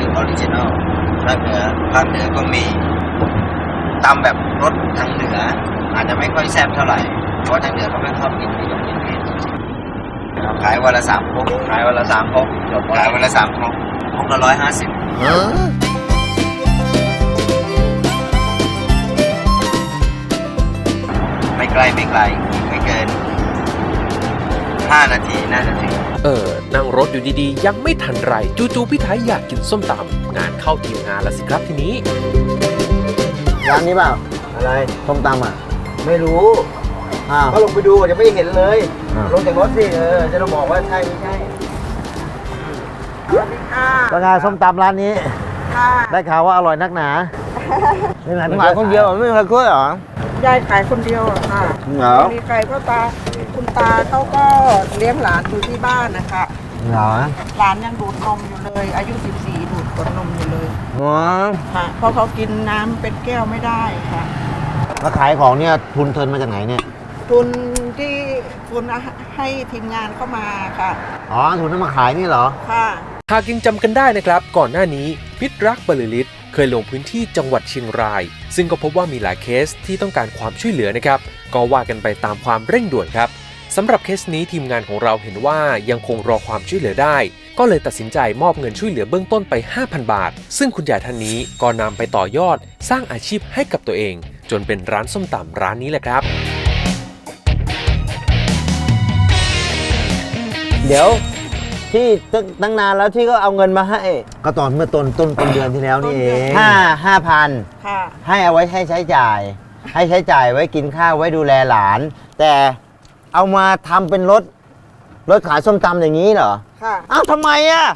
านนี่คือออริจินอลภาคเหนือภาคเหนือก็มีตำแบบรสทางเหนือ อาจจะไม่ค่อยแซ่บเท่าไหร่ เพราะว่าทางเหนือเขาไม่ชอบกินเผ็ดกินเผ็ดขายวันละสามพกขายวันละสามพกขายวันละสามพกพกละร้อยห้าสิบไม่ไกลไม่ไกลไม่เกินห้านาทีน่าจะถึง เออ นั่งรถอยู่ดีๆ ยังไม่ทันไร จู่ๆพี่ไทยอยากกินส้มตำงานเข้าทีมงานแล้วสิครับทีนี้ ร้านนี้เปล่าอะไรส้มตำอะไม่รู้อ้าว ก็ลงไปดูจะไม่เห็นเลย อ่า ลงจากรถสิเออจะต้องบอกว่าใช่ไม่ใช่แล้วไงส้มตำร้านนี้ ได้ข่าวว่าอร่อยนักหนาไม่ไหนมึงขายคนเดียวเหรอไม่มีใครช่วยเหรอ ยายขายคนเดียวอะค่ะเหรอ มีใครพ่อตาคุณ ตาเขาก็เลี้ยงหลานอยู่ที่บ้านนะคะ เหรอหลานยังดูดนมอยู่เลย อายุ 14 ดูดกดนมอยู่เลยอ๋อค่ะ เพราะเขากินน้ำเป็นแก้วไม่ได้ค่ะ แล้วขายของเนี่ยทุนเทินมาจากไหนเนี่ย ทุนที่ทุนให้ทีมงานเข้ามาค่ะ อ๋อ ทุนนั้นมาขายนี่เหรอ ค่ะ หากยังจำกันได้นะครับ ก่อนหน้านี้พิษรักบริลิตเคยลงพื้นที่จังหวัดเชียงราย ซึ่งก็พบว่ามีหลายเคสที่ต้องการความช่วยเหลือนะครับ ก็ว่ากันไปตามความเร่งด่วนครับ สำหรับเคสนี้ทีมงานของเราเห็นว่ายังคงรอความช่วยเหลือได้ ก็เลยตัดสินใจมอบเงินช่วยเหลือเบื้องต้นไป 5,000 บาท ซึ่งคุณยายท่านนี้ก็นำไปต่อยอด สร้างอาชีพให้กับตัวเอง จนเป็นร้านส้มตำร้านนี้แหละครับ เดี๋ยวที่ตั้งตั้งนานแล้วที่ก็เอาเงินมาให้ก็ตอนเมื่อต้นต้นต้นเดือนที่แล้วนี่เองห้าห้าพันค่ะ ให้เอาไว้ให้ใช้จ่าย ให้ใช้จ่ายไว้กินข้าวไว้ดูแลหลาน แต่ เอามาทำเป็นรถ รถขายส้มตำอย่างนี้เหรอ ค่ะ อ้าวทำไมอะ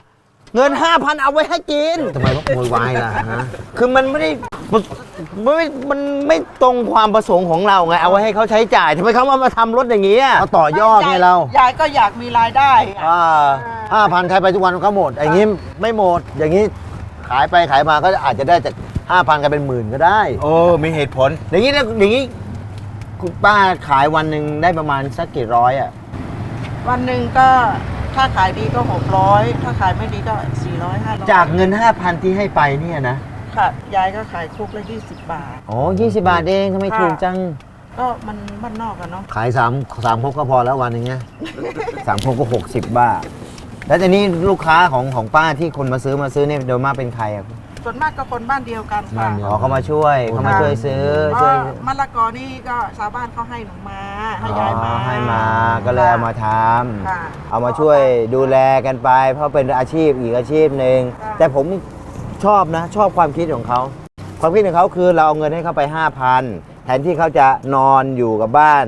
เงิน 5,000 เอาไว้ให้กิน ทำไมต้องโวยวายล่ะฮะ คือมันไม่ได้มันมันไม่มันไม่ตรงความประสงค์ของเราไง เอาไว้ให้เขาใช้จ่ายทำไมเขามามาทำรถอย่างนี้เขาต่อยอดไงเรายายก็อยากมีรายได้อะอ่าห้าพันใครไปทุกวันก็หมดอย่างนี้ไม่หมด อย่างนี้ขายไปขายมาก็อาจจะได้จากห้าพันกลายเป็นหมื่นก็ได้ โอ้ มีเหตุผล อย่างนี้นะอย่างนี้ คุณป้าขายวันหนึ่งได้ประมาณสักกี่ร้อยอะ วันหนึ่งก็ถ้าขายดีก็600ถ้าขายไม่ดีก็400 500จากเงิน 5,000 ที่ให้ไปเนี่ยนะ ค่ะยายก็ขายคุกละ20บาท อ๋อ20 บาทเองทำไมค่ะ ถูกจัง ก็มันบ้านนอกอะเนาะขายสามสามพกก็พอแล้ววันหนึงเนี่ย สามพกก็60บาท แล้วทีนี้ลูกค้าของของป้าที่คนมาซื้อมาซื้อเนี่ยโดยมากเป็นใครอะ ส่วนมากก็คนบ้านเดียวกันค่ะอ๋อเขามาช่วยเขามาช่วยซื้อเพช่วยราะมะละกอนี่ก็ชาวบ้านเขาให้หนูมาให้ยายมาอ๋อให้มาก็เลยเอามาทค่ะำเอามาช่วยดูแลกันไป เพราะเป็นอาชีพอีกอาชีพหนึ่งค่ะ แต่ผมชอบนะ ชอบความคิดของเขาความคิดของเขาคือเราเอาเงินให้เขาไป 5,000 แทนที่เขาจะนอนอยู่กับบ้าน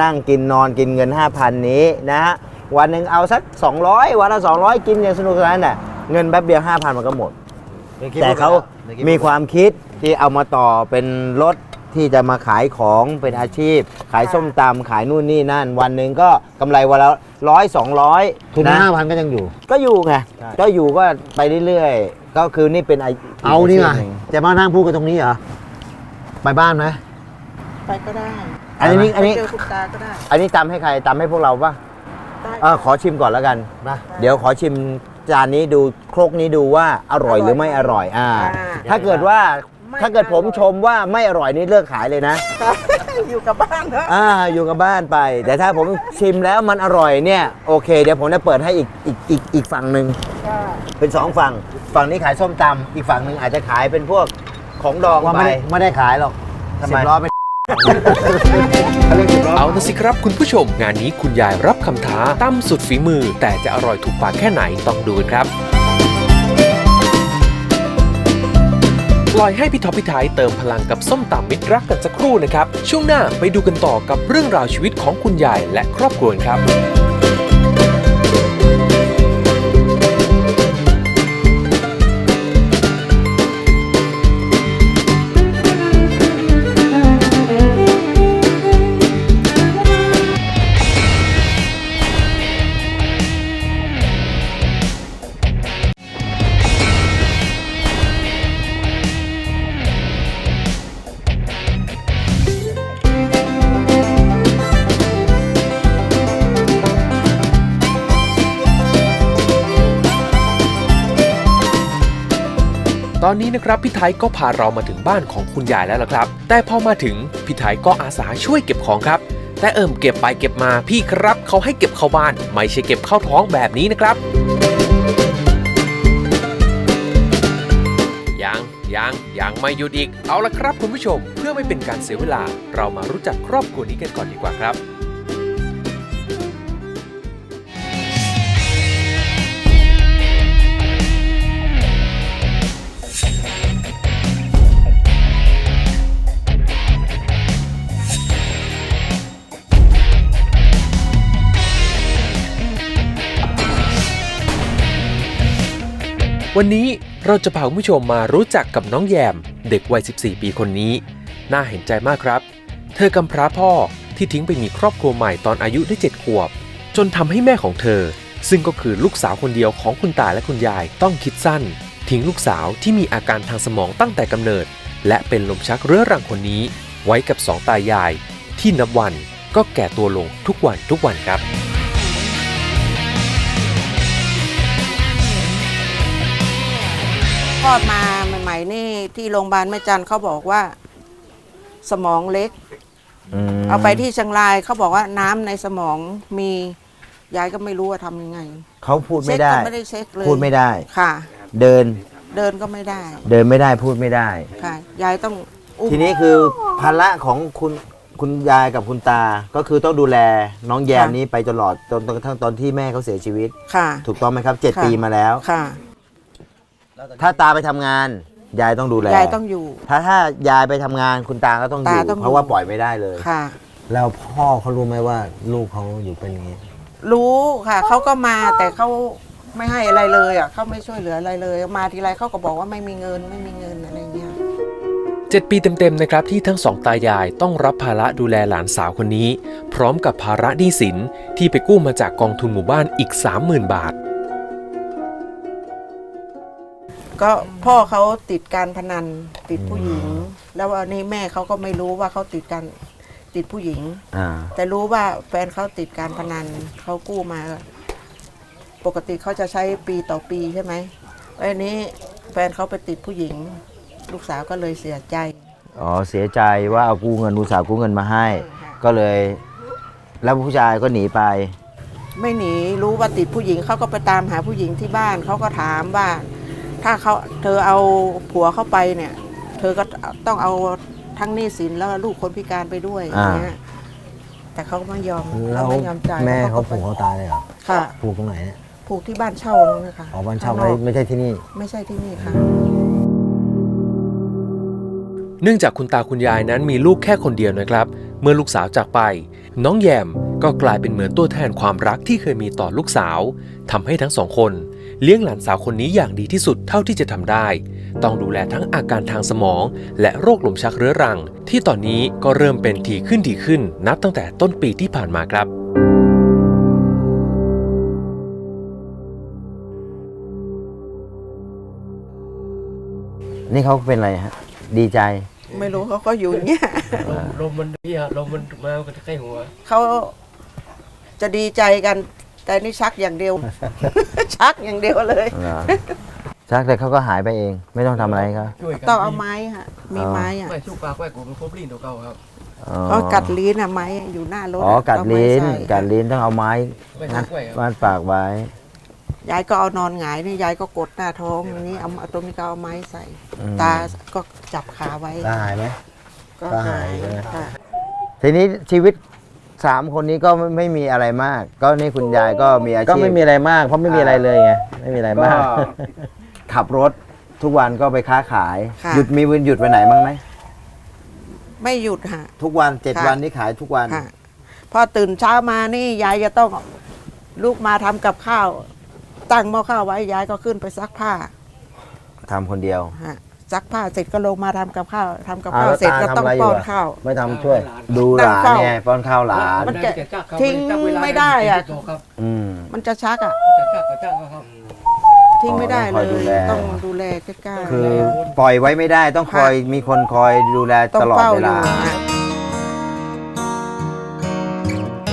นั่งกินนอนกินเงิน 5,000 นี้นะฮะวันหนึ่งเอาสัก 200 วันละ200 กินอย่างสนุกสนานน่ะเงินแป๊บเดียว5,000 มันก็หมด แต่เขามีความคิดที่เอามาต่อเป็นรถที่จะมาขายของเป็นอาชีพ ขายส้มตำขายนู่นนี่นั่น วันหนึ่งก็กำไรวันละร้อยสองร้อยทุนห้าพันก็ยังอยู่ ก็อยู่ไงก็อยู่ก็ไปเรื่อยๆ ก็คือนี่เป็นอาเอานี่ไงชีพหงจะมานั่งพูดกันตรงนี้เหรอ ไปบ้านไหมไปก็ได้อันนี้อันนี้ ไปเจอคุณตาก็ได้อันนี้ตำให้ใครตำให้พวกเราปะได้เออขอชิมก่อนแล้วกัน นะ เดี๋ยวขอชิม จานนี้ดูครกนี้ดูว่าอร่อยหรือไม่อร่อยอ่า อ่า ถ้าเกิดว่าไม่ถ้าเกิดผมอร่อย ชมว่าไม่อร่อยนี่เลิกขายเลยนะค่ะอยู่กับบ้านเนอะอ่าอยู่กับบ้านไป แต่ถ้าผมชิมแล้วมันอร่อยเนี่ยโอเค เดี๋ยวผมจะเปิดให้อีกอีกอีกอีกฝั่งหนึ่งค่ะเป็นสองฝั่ง ฝั่งนี้ขายส้มตำอีกฝั่งหนึ่งอาจจะขายเป็นพวกของดองว่าไปไม่ได้ไม่ได้ขายหรอกทำไม สิบล้อไป เอเอาละสิครับคุณผู้ชม งานนี้คุณยายรับคำท้าตั้มสุดฝีมือ แต่จะอร่อยถูกปากแค่ไหนต้องดูกันครับ ปล่อยให้พี่ท็อปพี่ไทยเติมพลังกับส้มตำมิตรรักกันสักครู่นะครับ ช่วงหน้าไปดูกันต่อกับเรื่องราวชีวิตของคุณยายและครอบครัวครับ อนนี้นะครับพี่ไทยก็พาเรามาถึงบ้านของคุณยายแล้วล่ะครับ แต่พอมาถึงพี่ไทยก็อาสาช่วยเก็บของครับแต่เอิมเก็บไปเก็บมาพี่ครับเขาให้เก็บเข้าบ้าน ไม่ใช่เก็บเข้าท้องแบบนี้นะครับ ยังยังยังไม่หยุดอีก เอาละครับคุณผู้ชม เพื่อไม่เป็นการเสียเวลา เรามารู้จักครอบครัวนี้กันก่อนดีกว่าครับ วันนี้เราจะพาคุณผู้ชมมารู้จักกับน้องแยม เด็กวัย 14 ปีคนนี้ น่าเห็นใจมากครับ เธอกำพร้าพ่อที่ทิ้งไปมีครอบครัวใหม่ตอนอายุได้ 7 ขวบ จนทำให้แม่ของเธอ ซึ่งก็คือลูกสาวคนเดียวของคุณตาและคุณยายต้องคิดสั้น ทิ้งลูกสาวที่มีอาการทางสมองตั้งแต่กำเนิด และเป็นลมชักเรื้อรังคนนี้ ไว้กับสองตายาย ที่นับวันก็แก่ตัวลงทุกวันทุกวันครับ อดมาใหม่ๆนี่ที่โรงพยาบาลแม่จันทร์เขาบอกว่า สมองเล็ก มเอาไปที่เชียงรายเขาบอกว่าน้ำในสมองมียายก็ไม่รู้ว่าทำยังไงเขาพูดไม่ได้ เช็คก็ไม่ได้เช็คเลยพูดไม่ได้ ค่ะ เดินเดินก็ไม่ได้เดินไม่ได้พูดไม่ได้ ค่ะ ยายต้องอุ้มทีนี้คือภาระของคุณคุณยายกับคุณตา ก็คือต้องดูแลน้องแยมค่ะนี้ไปตลอดจนจนกระทั่งตอนที่แม่เขาเสียชีวิต ค่ะ ถูกต้องไหมครับเจ็ดค่ะ ปีมาแล้ว ค่ะ ถ้าตาไปทำงาน ยายต้องดูแลยายต้องอยู่ ถ้าถ้ายายไปทำงานคุณตาก็ต้องอยู่ตาต้องอยู่ เพราะว่าปล่อยไม่ได้เลย ค่ะ แล้วพ่อเขารู้ไหมว่าลูกเขาอยู่เป็นอย่างนี้ รู้ค่ะ เขาก็มาแต่เขาไม่ให้อะไรเลยอะเขาไม่ช่วยเหลืออะไรเลย มาทีไรเขาก็บอกว่าไม่มีเงินไม่มีเงินอะไรเงี้ย7ปีเต็มๆนะครับที่ทั้งสองตายายต้องรับภาระดูแลหลานสาวคนนี้ พร้อมกับภาระหนี้สินที่ไปกู้มาจากกองทุนหมู่บ้านอีก 30,000 บาท ก็พ่อเขาติดการพนันติดผู้หญิง แล้ววันนี้แม่เขาก็ไม่รู้ว่าเขาติดการติดผู้หญิง อ่า แต่รู้ว่าแฟนเขาติดการพนันเขากู้มา ปกติเขาจะใช้ปีต่อปีใช่ไหมแล้วอันนี้แฟนเขาไปติดผู้หญิง ลูกสาวก็เลยเสียใจ อ๋อ เสียใจว่าเอากู้เงินอุตสาห์กู้เงินมาให้ ก็เลย แล้วผู้ชายก็หนีไป ไม่หนีรู้ว่าติดผู้หญิงเขาก็ไปตามหาผู้หญิงที่บ้านเขาก็ถามว่า ถ้าเขาเธอเอาผัวเข้าไปเนี่ย เธอก็ต้องเอาทั้งหนี้สินแล้วลูกคนพิการไปด้วยออ่า ย่างเงี้ยแต่เขาก็ไม่ยอมแล้วเขาไม่ยอมจ่ายแม่เขาก็ผูกเขาตายเลยเหรอค่ะ ผูกตรงไหนเนี่ยผูกที่บ้านเช่านั่นนะคะอ๋อบ้านเช่าข้ไม่งนอกไม่ใช่ที่นี่ ไม่ใช่ที่นี่ค่ะ เนื่องจากคุณตาคุณยายนั้นมีลูกแค่คนเดียวนะครับ เมื่อลูกสาวจากไป น้องแยมก็กลายเป็นเหมือนตัวแทนความรักที่เคยมีต่อลูกสาวทำให้ทั้งสองคน เลี้ยงหลานสาวคนนี้อย่างดีที่สุดเท่าที่จะทำได้ ต้องดูแลทั้งอาการทางสมอง และโรคลมชักเรื้อรัง ที่ตอนนี้ก็เริ่มเป็นถี่ขึ้นถี่ขึ้น นับตั้งแต่ต้นปีที่ผ่านมาครับนี่เขาเป็นอะไรฮะ ดีใจ ไม่รู้เขาก็อยู่อย่างเงี้ยลมมันนี่อะลมมันมากระใกล้หัว เขาจะดีใจกัน แต่นี่ชักอย่างเดียว ชักอย่างเดียวเลย เหรอชักแต่เขาก็หายไปเอง ไม่ต้องทำอะไรเขาช่วยกันต้องเอาไม้ค่ะ มีไม้อะไม่ชูปากไว้กูเป็นครบลิ้นตัวเก่าครับ อ๋อก็กัดลิ้นอะไม้อยู่หน้ารถะอ๋อกัดต้องไม้ลิ้นใส่กัดลิ้นต้องเอาไม้ไม่งัชัดกไว้ครับวาดปากไว้ ยายก็เอานอนหงายนี่ยายก็กดหน้าท้องอย่างนี้เอาเอาตรงนี้ก็เอาไม้ใส่ อืม ตาก็จับขาไว้ตาหายไหม ก็หายใช่ไหม ค่ะทีนี้ชีวิต สามคนนี้ก็ไม่ไม่มีอะไรมาก ก็นี่คุณยายก็มีอาชีพ ก็ไม่มีอะไรมาก เพราะไม่มีอะไรเลยไงไม่มีอะไรก็มากขับรถทุกวันก็ไปค้าขาย ค่ะ หยุดมีวันหยุดวันไหนบ้างไหมไม่หยุดค่ะ ทุกวันเจ็ดค่ะ วันนี่ขายทุกวัน ค่ะ พอตื่นเช้ามานี่ยายจะต้องลูกมาทำกับข้าว ตั้งหม้อข้าวไว้ยายก็ขึ้นไปซักผ้าทำคนเดียว ฮะ ซักผ้าเสร็จก็ลงมาทำกับข้าวทำกับอ่าข้าวแล้วเสร็จก็ตาต้องทำอะไรอยู่ป้อนอะข้าว ไม่ทำช่วย ดูหนั่งลานเฝ้าเนี่ยป้อนข้าวหลาน มันจะจักเขาทิ้งจักเวลาไม่ได้อะโตครับอืม มันจะชักอะจักจักก็จักครับ ทิ้งไม่ได้อ๋เลอต้องคอยดูแลยต้องดูแลใกล้ๆคือปล่อยไว้ไม่ได้ต้องคอยมีคนคอยดูแลต้องตลอดเฝ้าเวอยู่ลาฮะ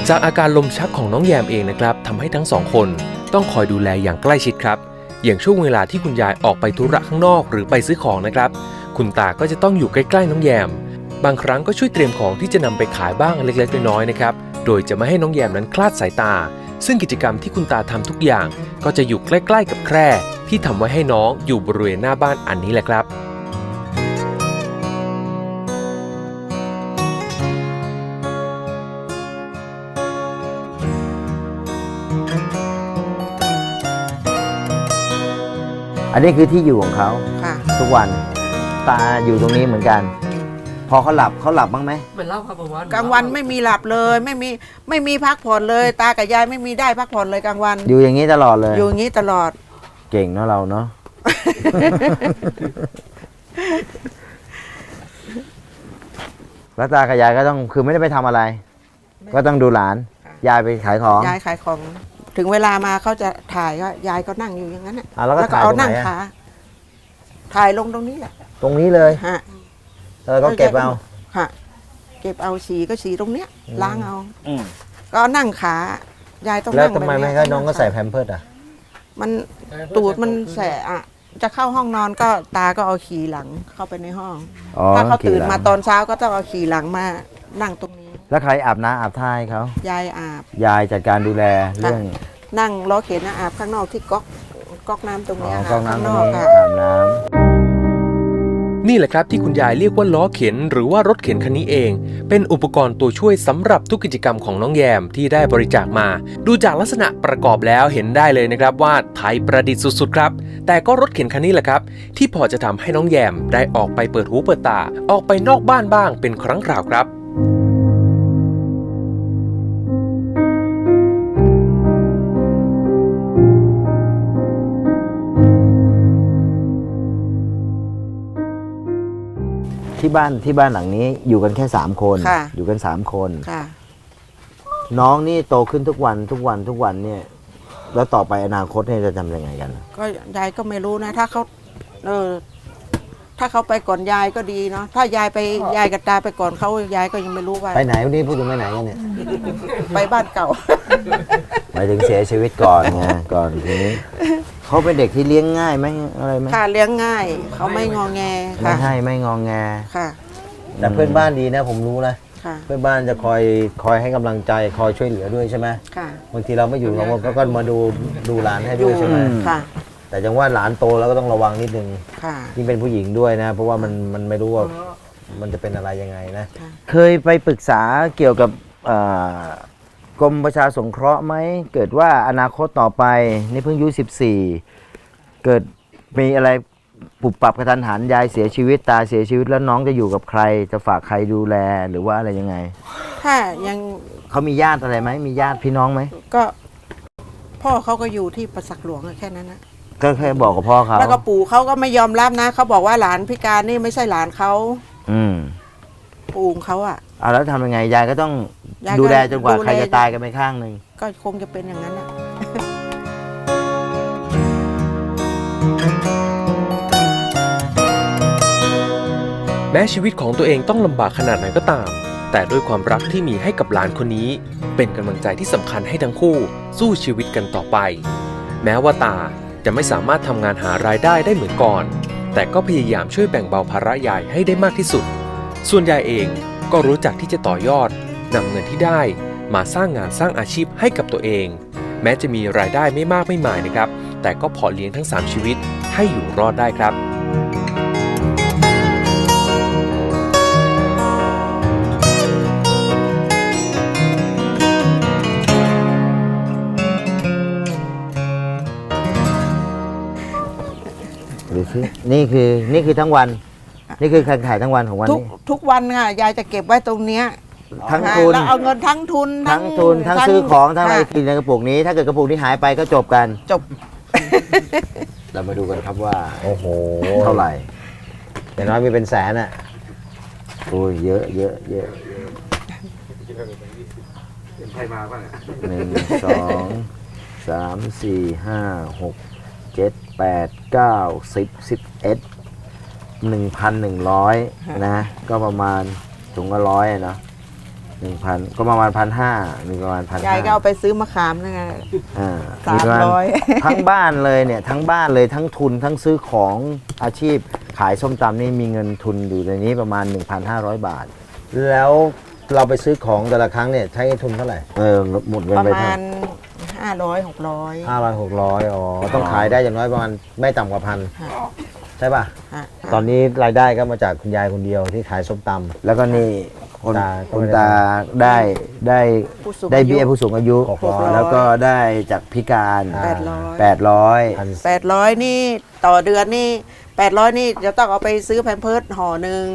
จากอาการลมชักของน้องแยมเองนะครับทำให้ทั้งสองคนต้องคอยดูแลอย่างใกล้ชิดครับ อย่างช่วงเวลาที่คุณยายออกไปธุระข้างนอกหรือไปซื้อของนะครับ คุณตาก็จะต้องอยู่ใกล้ๆน้องแยม บางครั้งก็ช่วยเตรียมของที่จะนำไปขายบ้างเล็กๆน้อยๆนะครับ โดยจะไม่ให้น้องแยมนั้นคลาดสายตา ซึ่งกิจกรรมที่คุณตาทำทุกอย่าง ก็จะอยู่ใกล้ ๆ กับแคร่ที่ทำไว้ให้น้องอยู่บริเวณหน้าบ้านอันนี้แหละครับ อันนี้คือที่อยู่ของเขาค่ะ ทุกวัน ตาอยู่ตรงนี้เหมือนกัน พอเขาหลับเขาหลับบ้างไหมไม่เล่าครับประวัติกลางวันไม่มีหลับเลย ไม่มีไม่มีพักผ่อนเลย ตากับยายไม่มีได้พักผ่อนเลยกลางวัน อยู่อย่างนี้ตลอดเลย อยู่อย่างนี้ตลอด เก่งเนาะเราเนาะ แล้วตากับยายก็ต้องคือไม่ได้ไปทำอะไร ก็ต้องดูหลาน ค่ะ ยายไปขายของ ยายขายของ ถึงเวลามาเขาจะถ่ายก็ยายก็นั่งอยู่อย่างนั้นน่ะอะแล้วก็ถ่ายเอาตรงไหนนั่งอะขาถ่ายลงตรงนี้แหละตรงนี้เลยฮะ แล้วก็เก็บเอา ค่ะ เก็บเอาสีก็สีตรงเนี้ย อืม ล้างเอาก็นั่งขายายต้องแล้วนั่งทำไมบบไม่เยให้น้องก็ใส่ขาแพมเพิร์ดอะมันตูดมันแสะอะจะเข้าห้องนอนก็ตาก็เอาขี่หลังเข้าไปในห้อง อ๋อถ้าเขาตื่นขี่หลังมาตอนเช้าก็ต้องเอาขี่หลังมานั่งตรงนี้ แล้วใครอาบน้ำอาบท่าให้เขายายอาบ ยายจัดการดูแลเรื่องนั่งล้อเข็นนะอาบข้างนอกที่ก๊อกก๊อกน้ำตรงอ๋อเนี้ยค่ะกล้องน้ำตรข้างงนอกนี้ค่ะอาบน้ำ นี่แหละครับที่คุณยายเรียกว่าล้อเข็น หรือว่ารถเข็นคันนี้เอง เป็นอุปกรณ์ตัวช่วยสำหรับทุกกิจกรรมของน้องแยมที่ได้บริจาคมา ดูจากลักษณะประกอบแล้วเห็นได้เลยนะครับว่าไทยประดิษฐ์สุดๆครับ แต่ก็รถเข็นคันนี้แหละครับ ที่พอจะทำให้น้องแยมได้ออกไปเปิดหูเปิดตา ออกไปนอกบ้านบ้างเป็นครั้งคราวครับ ที่บ้านที่บ้านหลังนี้อยู่กันแค่สามคน ค่ะ อยู่กันสามคน ค่ะ น้องนี่โตขึ้นทุกวันทุกวันทุกวันเนี่ย แล้วต่อไปอนาคตเนี่ยจะทำยังไงกัน ก็ยายก็ไม่รู้นะ ถ้าเขาเออถ้าเขาไปก่อนยายก็ดีเนาะถ้ายายไปยายกับตาไปก่อนเขายายก็ยังไม่รู้ว่าไปไหนวันนี้พูดถึงไปไหนกันเนี่ยไปบ้านเก่าหมายถึงเสียชีวิตก่อนไงก่อนทีนี้เขาเป็นเด็กที่เลี้ยงง่ายไหมอะไรไหมค่ะเลี้ยงง่าย เขาไม่งอแงไม่ค่ะให้ไม่งองแง ค่ะ แต่เพื่อนบ้านดีนะผมรู้นะ ค่ะเพื่อนบ้านจะคอยคอยให้กำลังใจคอยช่วยเหลือด้วยใช่ไหมค่ะ บางทีเราไม่อยู่เราก็ก็มาดูดูหลานให้ด้วยใช่ไหม ค่ะ แต่จังว่าหลานโตแล้วก็ต้องระวังนิดนึงค่ะยิ่งเป็นผู้หญิงด้วยนะ เพราะว่ามันมันไม่รู้ว่ามันจะเป็นอะไรยังไงนะ ค่ะ เคยไปปรึกษาเกี่ยวกับเอ่อกรมประชาสงเคราะห์ไหม เกิดว่าอนาคตต่อไปนี่เพิ่งอายุ14 เกิดมีอะไรปุบปรับกระทันหันยายเสียชีวิตตาเสียชีวิตแล้วน้องจะอยู่กับใคร จะฝากใครดูแลหรือว่าอะไรยังไง ถ้ายังเขามีญาติอะไรไหมมีญาติพี่น้องไหมก็พ่อเขาก็อยู่ที่ประสักหลวงอะแค่นั้นนะ ก็แค่บอกกับพ่อเขาแล้วก็ปู่เขาก็ไม่ยอมรับนะเขาบอกว่าหลานพิการนี่ไม่ใช่หลานเขาอืมปู่ของเขาอะเอาแล้วทำยังไงยายก็ต้องยายก็ดูแลจนกว่าดูแล ใครจะตายกันไปข้างหนึ่งก็คงจะเป็นอย่างนั้นแหละแม้ชีวิตของตัวเองต้องลำบากขนาดไหนก็ตาม แต่ด้วยความรักที่มีให้กับหลานคนนี้ เป็นกำลังใจที่สำคัญให้ทั้งคู่ สู้ชีวิตกันต่อไป แม้ว่าตา จะไม่สามารถทำงานหารายได้ได้เหมือนก่อน แต่ก็พยายามช่วยแบ่งเบาภาระยายให้ได้มากที่สุด ส่วนยายเองก็รู้จักที่จะต่อยอดนำเงินที่ได้ มาสร้างงานสร้างอาชีพให้กับตัวเอง แม้จะมีรายได้ไม่มากไม่หมายนะครับ แต่ก็พอเลี้ยงทั้ง 3 ชีวิตให้อยู่รอดได้ครับ นี่คือนี่คือทั้งวัน นี่คือการขายทั้งวันของวันทุกนี้ ทุกวันค่ะยายจะเก็บไว้ตรงเนี้ยทั้งค่ะทุน แล้วเอาเงินทั้งทุนทั้งทุนทั้งซื้อของทั้งอะไรค่ะกินในกระปุกนี้ ถ้าเกิดกระปุกนี้หายไปก็จบกัน จบ เรามาดูกันครับว่าโอ้โหเท่าไหร่อย่างน้อยมีเป็นแสนอะโอ้ยเยอะเยอะเยอะหนึ่งสองสามสี่ห้าหก เจ็ดแปดเก้าสิบสิบเอ็ดหนึ่งพันหนึ่งร้อยนะ ก็ประมาณถุงละร้อยอะเนาะหนึ่งพันก็ประมาณพันห้ามีประมาณพันยายก็เอาไปซื้อมะขามนั่นไงอ่าสามประณร้อยทั้งบ้านเลยเนี่ย ทั้งบ้านเลยทั้งทุนทั้งซื้อของอาชีพขายส้มตำนี่มีเงินทุนอยู่ในนี้ประมาณ 1,500 บาท แล้วเราไปซื้อของแต่ละครั้งเนี่ยใช้ทุนเท่าไหร่เออหมดเงินประไปมาเท่าณ ห้าร้อยหกร้อย ห้าร้อยหกร้อยอ๋อ ต้องขายได้อย่างน้อยประมาณไม่ต่ำกว่าพันใช่ป่ะตอนนี้รายได้ก็มาจากคุณยายคนเดียวที่ขายส้มตำ แล้วก็นี่คุณตาคุณตาได้ได้ผู้สูงได้อายุ เบี้ยผู้สูงอายุหกร้อย แล้วก็ได้จากพิการแปดร้อย แปดร้อยแปดร้อยนี่ต่อเดือนนี่แปดร้อยนี่จะต้องเอาไปซื้อแพมเพิร์สห่อหนึ่ง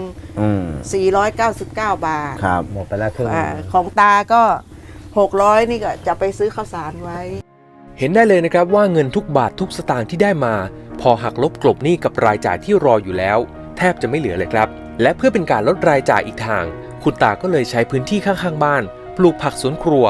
อืมสี่ร้อยเก้าสิบเก้าบาทครับ หมดไปแล้วครึ่งหอ่านึ่งของตาก็ หกร้อยนี่ก็จะไปซื้อข้าวสารไว้ เห็นได้เลยนะครับว่าเงินทุกบาททุกสตางค์ที่ได้มา พอหักลบกลบหนี้กับรายจ่ายที่รออยู่แล้ว แทบจะไม่เหลือเลยครับ และเพื่อเป็นการลดรายจ่ายอีกทาง คุณตาก็เลยใช้พื้นที่ข้างๆบ้าน ปลูกผักสวนครัว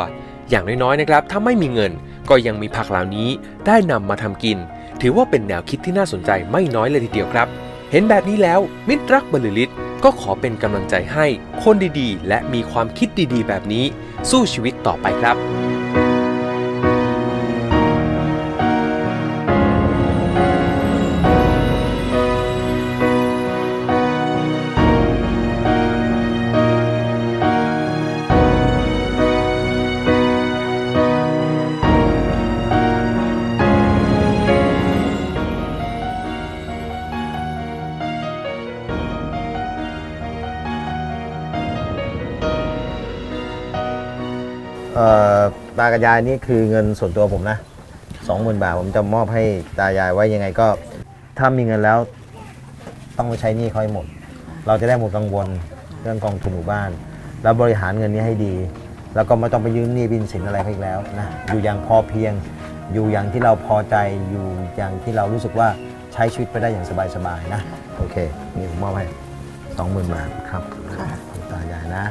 อย่างน้อยๆนะครับถ้าไม่มีเงินก็ยังมีผักเหล่านี้ได้นำมาทำกิน ถือว่าเป็นแนวคิดที่น่าสนใจไม่น้อยเลยทีเดียวครับ เห็นแบบนี้แล้ว มิตรรักบริลิตก็ขอเป็นกำลังใจให้คนดีๆ และมีความคิดดีๆ แบบนี้ สู้ชีวิตต่อไปครับ กับยายนี่คือเงินส่วนตัวผมนะสองหมื่นบาทผมจะมอบให้ตายายไว้ยังไงก็ ถ้ามีเงินแล้ว ต้องไปใช้หนี้เขาให้หมด เราจะได้หมดกังวลเรื่องกองทุนหมู่บ้าน แล้วบริหารเงินนี้ให้ดี แล้วก็ไม่ต้องไปยืมหนี้บินสินอะไรเขาอีกแล้วนะอยู่อย่างพอเพียง อยู่อย่างที่เราพอใจอยู่อย่างที่เรารู้สึกว่าใช้ชีวิตไปได้อย่างสบายๆนะโอเคนี่ผมมอบให้สองหมื่นบาทครับค่ะคุณตายายนะ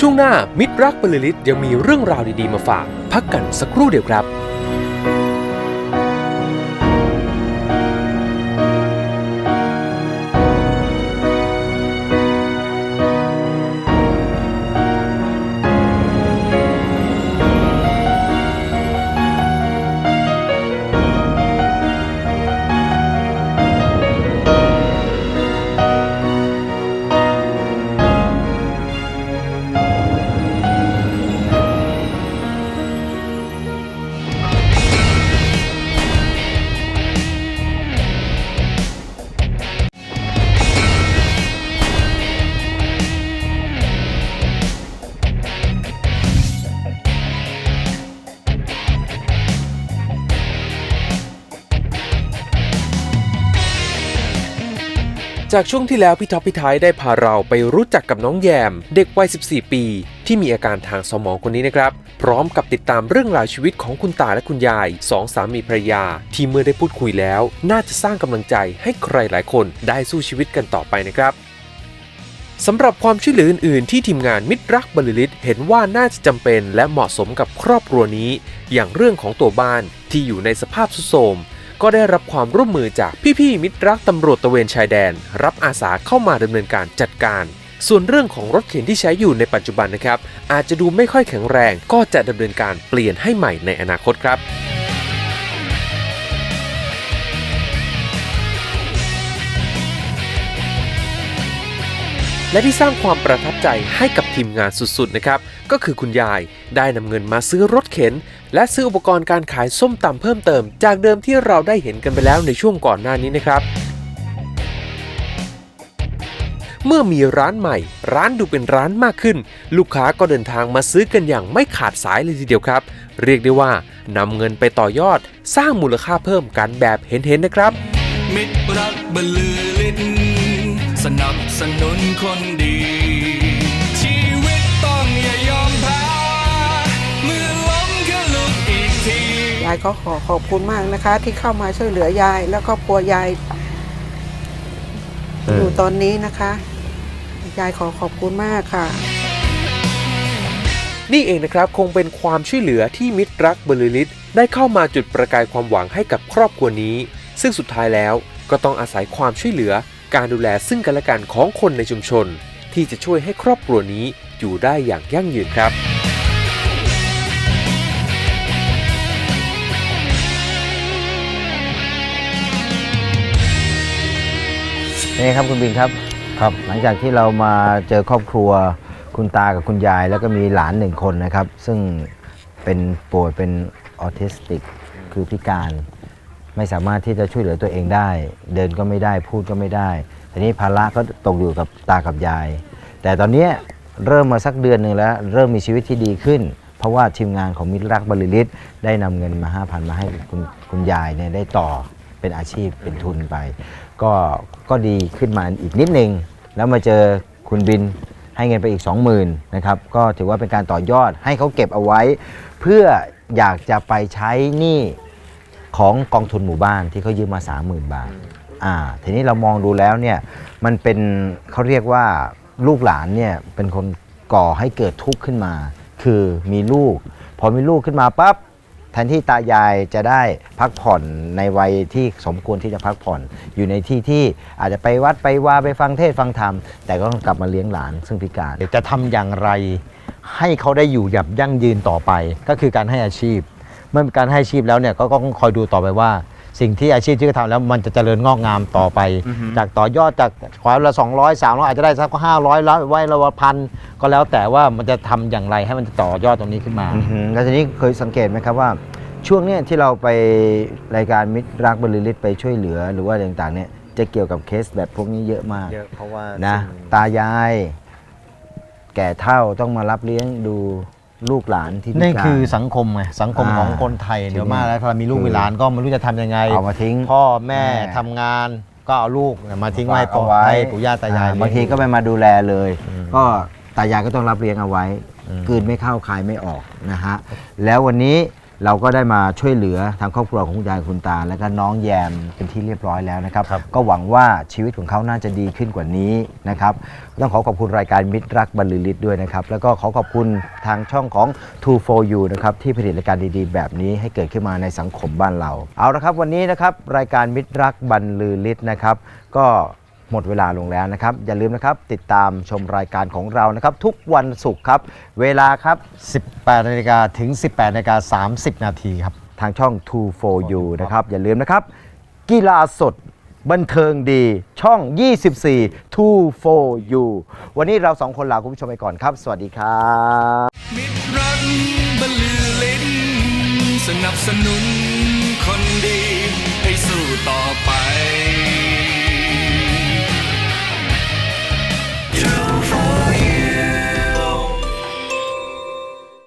ช่วงหน้ามิตรรักบริลิตยังมีเรื่องราวดีๆมาฝาก พักกันสักครู่เดียวครับ จากช่วงที่แล้วพี่ท็อปพี่ไทยได้พาเราไปรู้จักกับน้องแยม เด็กวัย 14 ปี ที่มีอาการทางสมองคนนี้นะครับ พร้อมกับติดตามเรื่องราวชีวิตของคุณตาและคุณยายสองสามีภรรยา ที่เมื่อได้พูดคุยแล้ว น่าจะสร้างกำลังใจให้ใครหลายคนได้สู้ชีวิตกันต่อไปนะครับสำหรับความช่วยเหลืออื่นๆที่ทีมงานมิตรรักบรรลือฤทธิ์เห็นว่าน่าจะจำเป็นและเหมาะสมกับครอบครัวนี้ อย่างเรื่องของตัวบ้านที่อยู่ในสภาพทรุดโทรม ก็ได้รับความร่วมมือจากพี่ๆมิตรรักตำรวจตะเวนชายแดน รับอาสาเข้ามาดำเนินการจัดการ ส่วนเรื่องของรถเข็นที่ใช้อยู่ในปัจจุบันนะครับ อาจจะดูไม่ค่อยแข็งแรง ก็จะดำเนินการเปลี่ยนให้ใหม่ในอนาคตครับและที่สร้างความประทับใจให้กับทีมงานสุดๆนะครับ ก็คือคุณยายได้นำเงินมาซื้อรถเข็น และซื้ออุปกรณ์การขายส้มตำเพิ่มเติม จากเดิมที่เราได้เห็นกันไปแล้วในช่วงก่อนหน้านี้นะครับ เมื่อมีร้านใหม่ ร้านดูเป็นร้านมากขึ้น ลูกค้าก็เดินทางมาซื้อกันอย่างไม่ขาดสายเลยทีเดียวครับ เรียกได้ว่านำเงินไปต่อยอด สร้างมูลค่าเพิ่มกันแบบเห็นๆนะครับมิตรรักบลือฤทธิ์สนับสนุนคนดี ก็ขอขอบคุณมากนะคะ ที่เข้ามาช่วยเหลือยาย แล้วก็ครัวยายอยู่ตอนนี้นะคะ ยายขอขอบคุณมากค่ะ นี่เองนะครับคงเป็นความช่วยเหลือที่มิตรรักบรรลือฤทธิ์ได้เข้ามาจุดประกายความหวังให้กับครอบครัวนี้ ซึ่งสุดท้ายแล้วก็ต้องอาศัยความช่วยเหลือ การดูแลซึ่งกันและกันของคนในชุมชน ที่จะช่วยให้ครอบครัวนี้อยู่ได้อย่างยั่งยืนครับ นี่ครับคุณบินครับครับ หลังจากที่เรามาเจอครอบครัวคุณตากับคุณยาย แล้วก็มีหลานหนึ่งคนนะครับ ซึ่งเป็นป่วยเป็นออทิสติกคือพิการไม่สามารถที่จะช่วยเหลือตัวเองได้ เดินก็ไม่ได้พูดก็ไม่ได้ทีนี้ภาระก็ตกอยู่กับตากับยาย แต่ตอนเนี้ยเริ่มมาสักเดือนหนึ่งแล้ว เริ่มมีชีวิตที่ดีขึ้น เพราะว่าทีมงานของมิตรรักบริลิตได้นำเงินมา 5,000 มาให้คุณคุณยายเนี่ยได้ต่อเป็นอาชีพเป็นทุนไป ก็ก็ดีขึ้นมาอีกนิดนึง แล้วมาเจอคุณบินให้เงินไปอีก 20,000นะครับก็ถือว่าเป็นการต่อยอดให้เขาเก็บเอาไว้ เพื่ออยากจะไปใช้หนี้ของกองทุนหมู่บ้านที่เขายืมมา 30,000 บาทอ่าทีนี้เรามองดูแล้วเนี่ยมันเป็นเขาเรียกว่าลูกหลานเนี่ยเป็นคนก่อให้เกิดทุกข์ขึ้นมา คือมีลูก พอมีลูกขึ้นมาปั๊บ ทนที่ตายายจะได้พักผ่อนในวัยที่สมควรที่จะพักผ่อน อยู่ในที่ที่อาจจะไปวัดไปวาไปฟังเทศฟังธรรม แต่ก็ต้องกลับมาเลี้ยงหลานซึ่งพิการจะทำอย่างไรให้เขาได้อยู่แบบยั่งยืนต่อไป ก็คือการให้อาชีพ เมื่อการให้อาชีพแล้วเนี่ยก็ต้องคอยดูต่อไปว่า สิ่งที่อาชีพที่เขาทำแล้วมันจะเจริญงอกงามต่อไปจากต่อยอดจากขวายละ 200 300 อาจจะได้สัก500แล้วไว้ละพันก็แล้วแต่ว่ามันจะทำอย่างไรให้มันต่อยอดตรงนี้ขึ้นมาแล้วทีนี้เคยสังเกตไหมครับว่า ช่วงเนี้ยที่เราไปรายการมิตรรักบริลิตไปช่วยเหลือหรือว่าอะไรต่างๆเนี่ยจะเกี่ยวกับเคสแบบพวกนี้เยอะมาก เยอะเพราะว่านะตายาย แก่เท่าต้องมารับเลี้ยงดู ลูกหลานที่พิการนี่คือสังคมไงสังคมอ่าของคนไทยทีนี้เดี๋ยวมากแล้วพอมีลูกคือมีหลานก็ไม่รู้จะทำยังไงเอามาทิ้งพ่อแม่แม่ ทำงานก็เอาลูกมาทิ้งไว้ฝากเอาไว้ให้ปู่ย่าตายายบางทีก็ไม่มาดูแลเลยอืมก็ตายายก็ต้องรับเลี้ยงเอาไว้ อืม กลืนไม่เข้าคายไม่ออกนะฮะ แล้ววันนี้ เราก็ได้มาช่วยเหลือทางครอบครัวของคุณยายคุณตา และก็น้องแยมเป็นที่เรียบร้อยแล้วนะครับ ก็หวังว่าชีวิตของเขาน่าจะดีขึ้นกว่านี้นะครับ ต้องขอขอบคุณรายการมิตรรักบรรลือฤทธิ์ด้วยนะครับ แล้วก็ขอขอบคุณทางช่องของ True for You นะครับที่ผลิตรายการดีๆ แบบนี้ให้เกิดขึ้นมาในสังคมบ้านเรา เอาละครับวันนี้นะครับรายการมิตรรักบรรลือฤทธิ์นะครับ ก็ หมดเวลาลงแล้วนะครับ อย่าลืมนะครับติดตามชมรายการของเรานะครับ ทุกวันศุกร์ครับ เวลาครับ 18นาฬิกาถึง 18นาฬิกา30 นาทีครับ ทางช่อง True for You นะครับ อย่าลืมนะครับ กีฬาสดบันเทิงดีช่อง 24 True for You วันนี้เราสองคนลาคุณผู้ชมไปก่อนครับ สวัสดีครับมิตรรักบรรลือฤทธิ์สนับสนุนคนดีให้สู้ต่อไป